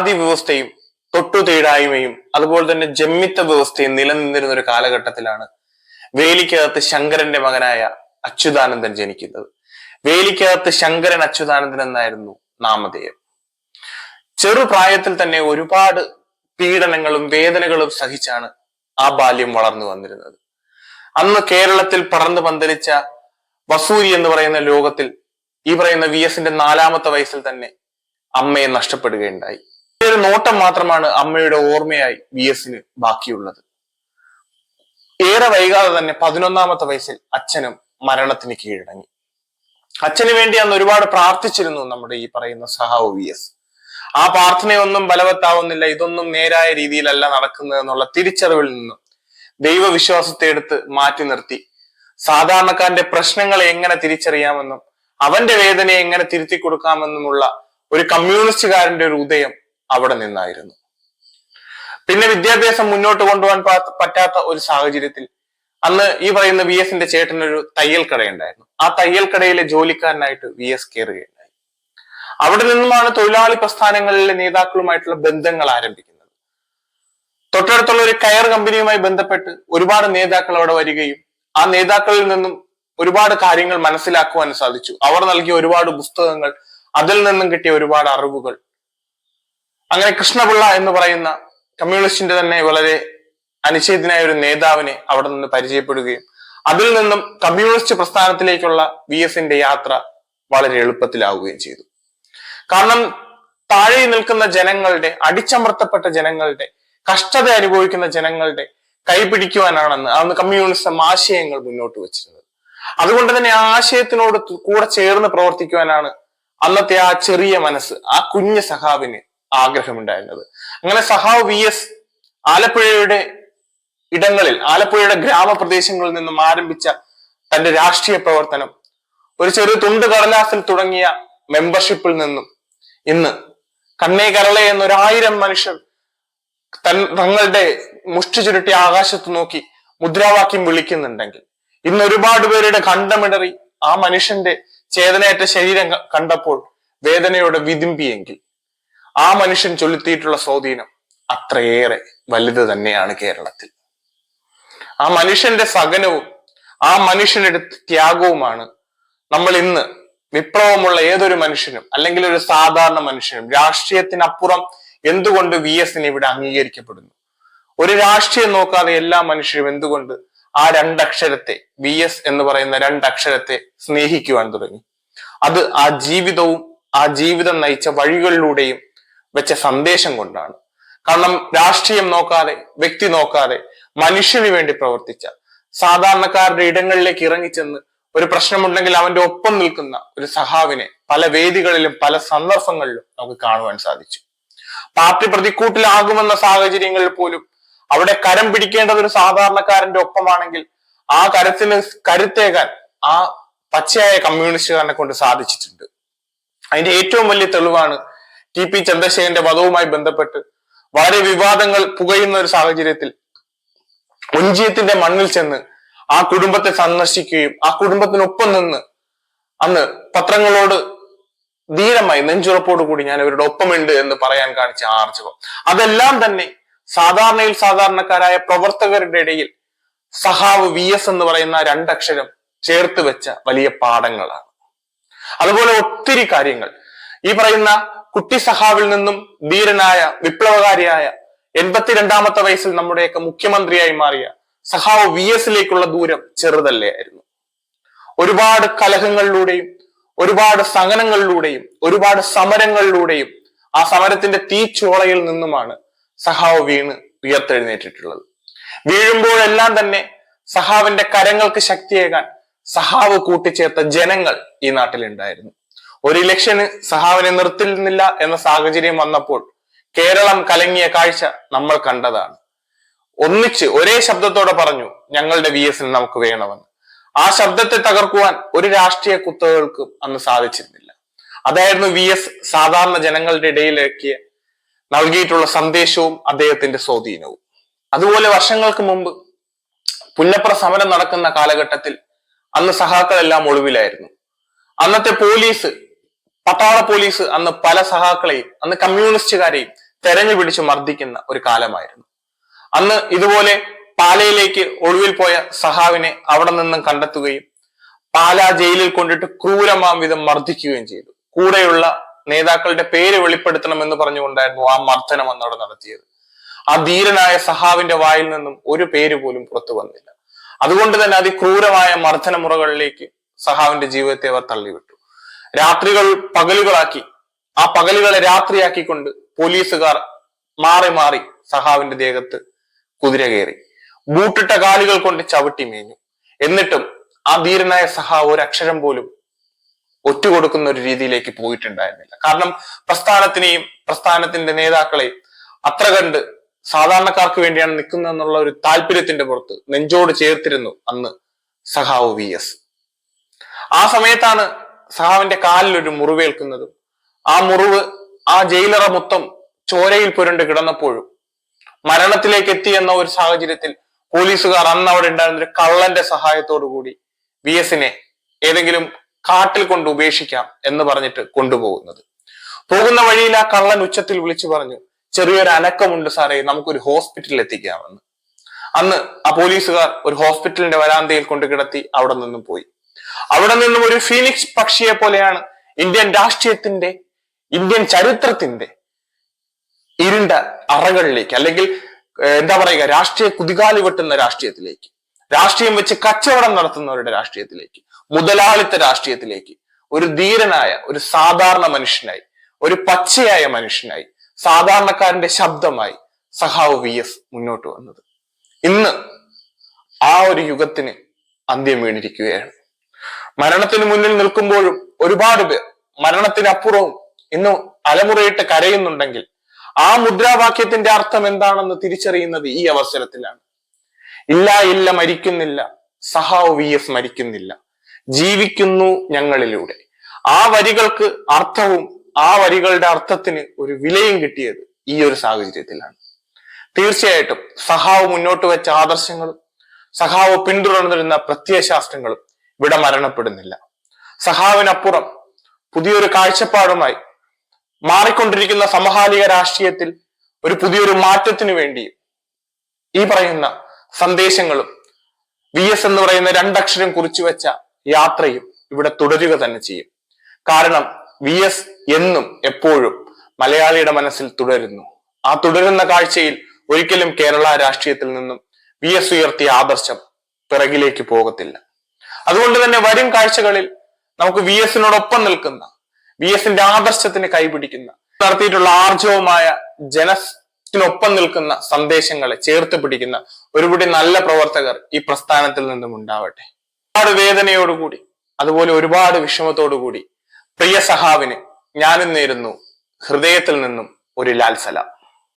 ജാതി വ്യവസ്ഥയും തൊട്ടുതീടായ്മയും അതുപോലെ തന്നെ ജമ്മിത്ത വ്യവസ്ഥയും നിലനിന്നിരുന്ന ഒരു കാലഘട്ടത്തിലാണ് വേലിക്കകത്ത് ശങ്കരന്റെ മകനായ അച്യുതാനന്ദൻ ജനിക്കുന്നത്. വേലിക്കകത്ത് ശങ്കരൻ അച്യുതാനന്ദൻ എന്നായിരുന്നു നാമധേയം. ചെറുപ്രായത്തിൽ തന്നെ ഒരുപാട് പീഡനങ്ങളും വേദനകളും സഹിച്ചാണ് ആ ബാല്യം വളർന്നു വന്നിരുന്നത്. അന്ന് കേരളത്തിൽ പറന്നു പന്തലിച്ച വസൂരി എന്ന് പറയുന്ന ലോകത്തിൽ ഈ പറയുന്ന വി എസിന്റെ നാലാമത്തെ വയസ്സിൽ തന്നെ അമ്മയെ നഷ്ടപ്പെടുകയുണ്ടായി. ഒരു നോട്ടം മാത്രമാണ് അമ്മയുടെ ഓർമ്മയായി വി എസിന് ബാക്കിയുള്ളത്. ഏറെ വൈകാതെ തന്നെ പതിനൊന്നാമത്തെ വയസ്സിൽ അച്ഛനും മരണത്തിന് കീഴടങ്ങി. അച്ഛന് വേണ്ടി അന്ന് ഒരുപാട് പ്രാർത്ഥിച്ചിരുന്നു നമ്മുടെ ഈ പറയുന്ന സഹാവ് വി എസ്. ആ പ്രാർത്ഥനയൊന്നും ബലവത്താവുന്നില്ല ഇതൊന്നും നേരായ രീതിയിലല്ല നടക്കുന്നത് എന്നുള്ള തിരിച്ചറിവിൽ നിന്നും ദൈവവിശ്വാസത്തെ എടുത്ത് മാറ്റി നിർത്തി. സാധാരണക്കാരന്റെ പ്രശ്നങ്ങളെ എങ്ങനെ തിരിച്ചറിയാമെന്നും അവന്റെ വേദനയെ എങ്ങനെ തിരുത്തി കൊടുക്കാമെന്നുമുള്ള ഒരു കമ്മ്യൂണിസ്റ്റുകാരന്റെ ഒരു ഉദയം അവിടെ നിന്നായിരുന്നു. പിന്നെ വിദ്യാഭ്യാസം മുന്നോട്ട് കൊണ്ടുപോകാൻ പറ്റാത്ത ഒരു സാഹചര്യത്തിൽ അന്ന് ഈ പറയുന്ന വി എസിന്റെ ചേട്ടനൊരു തയ്യൽ കടയുണ്ടായിരുന്നു ആ തയ്യൽ കടയിലെ ജോലിക്കാരനായിട്ട് വി എസ് കയറുകയുണ്ടായി അവിടെ നിന്നുമാണ് തൊഴിലാളി പ്രസ്ഥാനങ്ങളിലെ നേതാക്കളുമായിട്ടുള്ള ബന്ധങ്ങൾ ആരംഭിക്കുന്നത്. തൊട്ടടുത്തുള്ള ഒരു കയർ കമ്പനിയുമായി ബന്ധപ്പെട്ട് ഒരുപാട് നേതാക്കൾ അവിടെ വരികയും ആ നേതാക്കളിൽ നിന്നും ഒരുപാട് കാര്യങ്ങൾ മനസ്സിലാക്കുവാൻ സാധിച്ചു. അവർ നൽകിയ ഒരുപാട് പുസ്തകങ്ങൾ അതിൽ നിന്നും കിട്ടിയ ഒരുപാട് അറിവുകൾ അങ്ങനെ കൃഷ്ണപിള്ള എന്ന് പറയുന്ന കമ്മ്യൂണിസ്റ്റിന്റെ തന്നെ വളരെ അനിശ്ചിതനായ ഒരു നേതാവിനെ അവിടെ നിന്ന് പരിചയപ്പെടുകയും അതിൽ നിന്നും കമ്മ്യൂണിസ്റ്റ് പ്രസ്ഥാനത്തിലേക്കുള്ള വി എസിന്റെ യാത്ര വളരെ എളുപ്പത്തിലാവുകയും ചെയ്തു. കാരണം താഴെ നിൽക്കുന്ന ജനങ്ങളുടെ അടിച്ചമർത്തപ്പെട്ട ജനങ്ങളുടെ കഷ്ടത അനുഭവിക്കുന്ന ജനങ്ങളുടെ കൈപിടിക്കുവാനാണെന്ന് അന്ന് കമ്മ്യൂണിസം ആശയങ്ങൾ മുന്നോട്ട് വെച്ചിരുന്നത്. അതുകൊണ്ട് തന്നെ ആ ആശയത്തിനോട് കൂടെ ചേർന്ന് പ്രവർത്തിക്കുവാനാണ് അന്നത്തെ ആ ചെറിയ മനസ്സ് ആ കുഞ്ഞ് സഹാവിന് ആഗ്രഹമുണ്ടായിരുന്നത്. അങ്ങനെ സഹാവ് വി എസ് ആലപ്പുഴയുടെ ഇടങ്ങളിൽ ആലപ്പുഴയുടെ ഗ്രാമപ്രദേശങ്ങളിൽ നിന്നും ആരംഭിച്ച തന്റെ രാഷ്ട്രീയ പ്രവർത്തനം ഒരു ചെറിയ തുണ്ട് കടലാസിൽ തുടങ്ങിയ മെമ്പർഷിപ്പിൽ നിന്നും ഇന്ന് കണ്ണേ കരളെ എന്നൊരായിരം മനുഷ്യർ തൻ തങ്ങളുടെ മുഷ്ടി ചുരുട്ടി ആകാശത്ത് നോക്കി മുദ്രാവാക്യം വിളിക്കുന്നുണ്ടെങ്കിൽ ഇന്ന് ഒരുപാട് പേരുടെ കണ്ടമിടറി ആ മനുഷ്യന്റെ ചേതനയേറ്റ ശരീരം കണ്ടപ്പോൾ വേദനയോടെ വിതുമ്പിയെങ്കിൽ ആ മനുഷ്യൻ ചൊലുത്തിയിട്ടുള്ള സ്വാധീനം അത്രയേറെ വലുത് തന്നെയാണ് കേരളത്തിൽ. ആ മനുഷ്യന്റെ സഹനവും ആ മനുഷ്യന്റെ ത്യാഗവുമാണ് നമ്മൾ ഇന്ന് വിപ്ലവമുള്ള ഏതൊരു മനുഷ്യനും അല്ലെങ്കിൽ ഒരു സാധാരണ മനുഷ്യനും രാഷ്ട്രീയത്തിനപ്പുറം എന്തുകൊണ്ട് വി എസിന് ഇവിടെ അംഗീകരിക്കപ്പെടുന്നു? ഒരു രാഷ്ട്രീയം നോക്കാതെ എല്ലാ മനുഷ്യരും എന്തുകൊണ്ട് ആ രണ്ടക്ഷരത്തെ വി എസ് എന്ന് പറയുന്ന രണ്ടക്ഷരത്തെ സ്നേഹിക്കുവാൻ തുടങ്ങി? അത് ആ ജീവിതവും ആ ജീവിതം നയിച്ച വഴികളിലൂടെയും വെച്ച സന്ദേശം കൊണ്ടാണ്. കാരണം രാഷ്ട്രീയം നോക്കാതെ വ്യക്തി നോക്കാതെ മനുഷ്യന് വേണ്ടി പ്രവർത്തിച്ച സാധാരണക്കാരുടെ ഇടങ്ങളിലേക്ക് ഇറങ്ങിച്ചെന്ന് ഒരു പ്രശ്നമുണ്ടെങ്കിൽ അവന്റെ ഒപ്പം നിൽക്കുന്ന ഒരു സഹാവിനെ പല വേദികളിലും പല സന്ദർഭങ്ങളിലും നമുക്ക് കാണുവാൻ സാധിച്ചു. പാർട്ടി പ്രതിക്കൂട്ടിലാകുമെന്ന സാഹചര്യങ്ങളിൽ പോലും അവിടെ കരം പിടിക്കേണ്ടത് ഒരു സാധാരണക്കാരന്റെ ഒപ്പമാണെങ്കിൽ ആ കരത്തിന് കരുത്തേകാൻ ആ പച്ചയായ കമ്മ്യൂണിസ്റ്റുകാരനെ കൊണ്ട് സാധിച്ചിട്ടുണ്ട്. അതിന്റെ ഏറ്റവും വലിയ തെളിവാണ് ടി പി ചന്ദ്രശേഖരന്റെ വധവുമായി ബന്ധപ്പെട്ട് വളരെ വിവാദങ്ങൾ പുകയുന്ന ഒരു സാഹചര്യത്തിൽ ഒഞ്ചിയത്തിന്റെ മണ്ണിൽ ചെന്ന് ആ കുടുംബത്തെ സന്ദർശിക്കുകയും ആ കുടുംബത്തിനൊപ്പം നിന്ന് അന്ന് പത്രങ്ങളോട് ധീരമായി നെഞ്ചുറപ്പോടു കൂടി ഞാൻ അവരുടെ ഒപ്പമുണ്ട് എന്ന് പറയാൻ കാണിച്ച ആർജവം. അതെല്ലാം തന്നെ സാധാരണയിൽ സാധാരണക്കാരായ പ്രവർത്തകരുടെ ഇടയിൽ സഹാവ് വി എസ് എന്ന് പറയുന്ന രണ്ടക്ഷരം ചേർത്ത് വെച്ച വലിയ പാഠങ്ങളാണ്. അതുപോലെ ഒത്തിരി കാര്യങ്ങൾ. ഈ പറയുന്ന കുട്ടി സഹാവിൽ നിന്നും ധീരനായ വിപ്ലവകാരിയായ എൺപത്തിരണ്ടാമത്തെ വയസ്സിൽ നമ്മുടെയൊക്കെ മുഖ്യമന്ത്രിയായി മാറിയ സഹാവ് വി എസിലേക്കുള്ള ദൂരം ചെറുതല്ലേ ആയിരുന്നു. ഒരുപാട് കലഹങ്ങളിലൂടെയും ഒരുപാട് സഹനങ്ങളിലൂടെയും ഒരുപാട് സമരങ്ങളിലൂടെയും ആ സമരത്തിന്റെ തീച്ചോളയിൽ നിന്നുമാണ് സഹാവ് വീണ് ഉയർത്തെഴുന്നേറ്റിട്ടുള്ളത്. വീഴുമ്പോഴെല്ലാം തന്നെ സഹാവിന്റെ കരങ്ങൾക്ക് ശക്തിയേകാൻ സഹാവ് കൂട്ടിച്ചേർത്ത ജനങ്ങൾ ഈ നാട്ടിലുണ്ടായിരുന്നു. ഒരു ഇലക്ഷന് സഹാവിനെ നിർത്തുന്നില്ല എന്ന സാഹചര്യം വന്നപ്പോൾ കേരളം കലങ്ങിയ കാഴ്ച നമ്മൾ കണ്ടതാണ്. ഒന്നിച്ച് ഒരേ ശബ്ദത്തോടെ പറഞ്ഞു ഞങ്ങളുടെ വി എസിന് നമുക്ക് വേണമെന്ന്. ആ ശബ്ദത്തെ തകർക്കുവാൻ ഒരു രാഷ്ട്രീയ കുത്തകൾക്കും അന്ന് സാധിച്ചിരുന്നില്ല. അതായിരുന്നു വി എസ് സാധാരണ ജനങ്ങളുടെ ഇടയിലേക്കിയ നൽകിയിട്ടുള്ള സന്ദേശവും അദ്ദേഹത്തിന്റെ സ്വാധീനവും. അതുപോലെ വർഷങ്ങൾക്ക് മുമ്പ് പുന്നപ്ര സമരം നടക്കുന്ന കാലഘട്ടത്തിൽ അന്ന് സഹാക്കളെല്ലാം ഒളിവിലായിരുന്നു. അന്നത്തെ പോലീസ് പട്ടാള പോലീസ് അന്ന് പല സഹാക്കളെയും അന്ന് കമ്മ്യൂണിസ്റ്റുകാരെയും തെരഞ്ഞു പിടിച്ച് മർദ്ദിക്കുന്ന ഒരു കാലമായിരുന്നു. അന്ന് ഇതുപോലെ പാലയിലേക്ക് ഒളിവിൽ പോയ സഹാവിനെ അവിടെ നിന്നും കണ്ടെത്തുകയും പാലാ ജയിലിൽ കൊണ്ടിട്ട് ക്രൂരമാം വിധം മർദ്ദിക്കുകയും ചെയ്തു. കൂടെയുള്ള നേതാക്കളുടെ പേര് വെളിപ്പെടുത്തണമെന്ന് പറഞ്ഞുകൊണ്ടായിരുന്നു ആ മർദ്ദനം അന്നവിടെ നടത്തിയത്. ആ ധീരനായ സഹാവിന്റെ വായിൽ നിന്നും ഒരു പേര് പോലും പുറത്തു വന്നില്ല. അതുകൊണ്ട് തന്നെ അതിക്രൂരമായ മർദ്ദന മുറകളിലേക്ക് സഹാവിന്റെ ജീവിതത്തെ അവർ തള്ളിവിട്ടു. രാത്രികൾ പകലുകളാക്കി. ആ പകലുകളെ രാത്രിയാക്കിക്കൊണ്ട് പോലീസുകാർ മാറി മാറി സഹാവിന്റെ ദേഹത്ത് കുതിര കയറി. ബൂട്ടിട്ട കാലുകൾ കൊണ്ട് ചവിട്ടി മേഞ്ഞു. എന്നിട്ടും ആ ധീരനായ സഹാവ് ഒരു അക്ഷരം പോലും ഒറ്റുകൊടുക്കുന്ന ഒരു രീതിയിലേക്ക് പോയിട്ടുണ്ടായിരുന്നില്ല. കാരണം പ്രസ്ഥാനത്തിനെയും പ്രസ്ഥാനത്തിന്റെ നേതാക്കളെയും അത്ര കണ്ട് സാധാരണക്കാർക്ക് വേണ്ടിയാണ് നിൽക്കുന്നതെന്നുള്ള ഒരു താല്പര്യത്തിന്റെ പുറത്ത് നെഞ്ചോട് ചേർത്തിരുന്നു അന്ന് സഹാവ് വി എസ്. ആ സമയത്താണ് സഹാവിന്റെ കാലിൽ ഒരു മുറിവേൽക്കുന്നതും ആ മുറിവ് ആ ജയിലറ മൊത്തം ചോരയിൽ പുരണ്ട് കിടന്നപ്പോഴും മരണത്തിലേക്ക് എത്തി എന്ന ഒരു സാഹചര്യത്തിൽ പോലീസുകാർ അന്ന് അവിടെ ഉണ്ടായിരുന്ന ഒരു കള്ളന്റെ സഹായത്തോടു കൂടി വി എസിനെ ഏതെങ്കിലും കാട്ടിൽ കൊണ്ട് ഉപേക്ഷിക്കാം എന്ന് പറഞ്ഞിട്ട് കൊണ്ടുപോകുന്നത്. പോകുന്ന വഴിയിൽ ആ കള്ളൻ ഉച്ചത്തിൽ വിളിച്ചു പറഞ്ഞു ചെറിയൊരു അനക്കമുണ്ട് സാറേ നമുക്കൊരു ഹോസ്പിറ്റലിൽ എത്തിക്കാമെന്ന്. അന്ന് ആ പോലീസുകാർ ഒരു ഹോസ്പിറ്റലിന്റെ വരാന്തയിൽ കൊണ്ട് കിടത്തി അവിടെ നിന്നും പോയി. അവിടെ നിന്നും ഒരു ഫീനിക്സ് പക്ഷിയെ പോലെയാണ് ഇന്ത്യൻ രാഷ്ട്രീയത്തിന്റെ ഇന്ത്യൻ ചരിത്രത്തിന്റെ ഇരുണ്ട അറകളിലേക്ക് അല്ലെങ്കിൽ എന്താ പറയുക രാഷ്ട്രീയ കുതികാലി വെട്ടുന്ന രാഷ്ട്രീയത്തിലേക്ക് രാഷ്ട്രീയം വെച്ച് കച്ചവടം നടത്തുന്നവരുടെ രാഷ്ട്രീയത്തിലേക്ക് മുതലാളിത്ത രാഷ്ട്രീയത്തിലേക്ക് ഒരു ധീരനായ ഒരു സാധാരണ മനുഷ്യനായി ഒരു പച്ചയായ മനുഷ്യനായി സാധാരണക്കാരന്റെ ശബ്ദമായി സഹാവ് വി എസ് മുന്നോട്ട് വന്നത്. ഇന്ന് ആ ഒരു യുഗത്തിന് അന്ത്യം വീണിരിക്കുകയാണ്. മരണത്തിന് മുന്നിൽ നിൽക്കുമ്പോഴും ഒരുപാട് പേർ മരണത്തിനപ്പുറവും ഇന്ന് അലമുറയിട്ട് കരയുന്നുണ്ടെങ്കിൽ ആ മുദ്രാവാക്യത്തിന്റെ അർത്ഥം എന്താണെന്ന് തിരിച്ചറിയുന്നത് ഈ അവസരത്തിലാണ്. ഇല്ല ഇല്ല മരിക്കുന്നില്ല. സഹാവ് വി എസ് മരിക്കുന്നില്ല. ജീവിക്കുന്നു ഞങ്ങളിലൂടെ. ആ വരികൾക്ക് അർത്ഥവും ആ വരികളുടെ അർത്ഥത്തിന് ഒരു വിലയും കിട്ടിയത് ഈ ഒരു സാഹചര്യത്തിലാണ്. തീർച്ചയായിട്ടും സഹാവ് മുന്നോട്ട് വെച്ച ആദർശങ്ങളും സഹാവ് പിന്തുടർന്നിരുന്ന പ്രത്യയശാസ്ത്രങ്ങളും ഇവിടെ മരണപ്പെടുന്നില്ല. സഹാവിനപ്പുറം പുതിയൊരു കാഴ്ചപ്പാടുമായി മാറിക്കൊണ്ടിരിക്കുന്ന സമകാലിക രാഷ്ട്രീയത്തിൽ ഒരു പുതിയൊരു മാറ്റത്തിനു വേണ്ടി ഈ പറയുന്ന സന്ദേശങ്ങളും വി എസ് എന്ന് പറയുന്ന രണ്ടക്ഷരം കുറിച്ചു വെച്ച യാത്രയും ഇവിടെ തുടരുക തന്നെ ചെയ്യും. കാരണം വി എസ് എന്നും എപ്പോഴും മലയാളിയുടെ മനസ്സിൽ തുടരുന്നു. ആ തുടരുന്ന കാഴ്ചയിൽ ഒരിക്കലും കേരള രാഷ്ട്രീയത്തിൽ നിന്നും വി എസ് ഉയർത്തിയ ആദർശം പിറകിലേക്ക് പോകത്തില്ല. അതുകൊണ്ട് തന്നെ വരും കാഴ്ചകളിൽ നമുക്ക് വി എസിനോടൊപ്പം നിൽക്കുന്ന വി എസിന്റെ ആദർശത്തിന് കൈപിടിക്കുന്ന നടത്തിയിട്ടുള്ള ആർജവമായ ജനത്തിനൊപ്പം നിൽക്കുന്ന സന്ദേശങ്ങളെ ചേർത്ത് പിടിക്കുന്ന ഒരുപടി നല്ല പ്രവർത്തകർ ഈ പ്രസ്ഥാനത്തിൽ നിന്നും ഉണ്ടാവട്ടെ. ഒരുപാട് വേദനയോടുകൂടി അതുപോലെ ഒരുപാട് വിഷമത്തോടുകൂടി പ്രിയ സഹാവിന് ഞാനും നേരുന്നു. ഹൃദയത്തിൽ നിന്നും ഒരു ലാൽ സലാം.